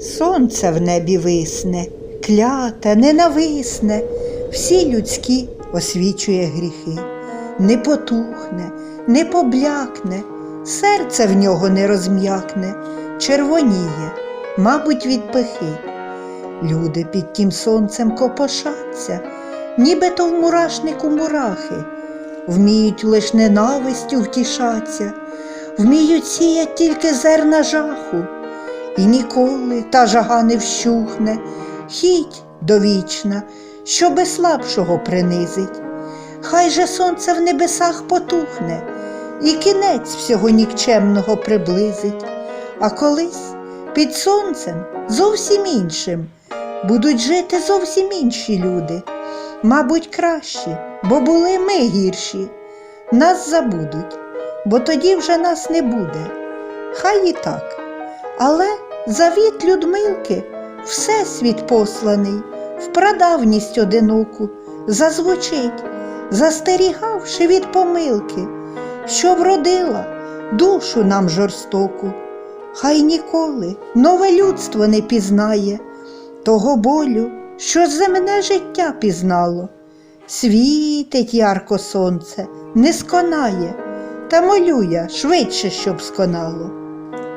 Сонце в небі висне, кляте, ненависне, всі людські освічує гріхи, не потухне, не поблякне, серце в нього не розм'якне, червоніє, мабуть, від пихи. Люди під тім сонцем копошаться, нібито в мурашнику мурахи, вміють лиш ненавистю втішаться, вміють сіять тільки зерна жаху. І ніколи та жага не вщухне, хіть довічна, що без слабшого принизить. Хай же сонце в небесах потухне, і кінець всього нікчемного приблизить. А колись під сонцем зовсім іншим будуть жити зовсім інші люди, мабуть, кращі, бо були ми гірші. Нас забудуть, бо тоді вже нас не буде. Хай і так. Але завіт Людмилки всесвіт посланий, в прадавність одиноку зазвучить, застерігавши від помилки, що вродила душу нам жорстоку. Хай ніколи нове людство не пізнає того болю, що земне життя пізнало. Світить ярко сонце, не сконає, та молю я швидше, щоб сконало.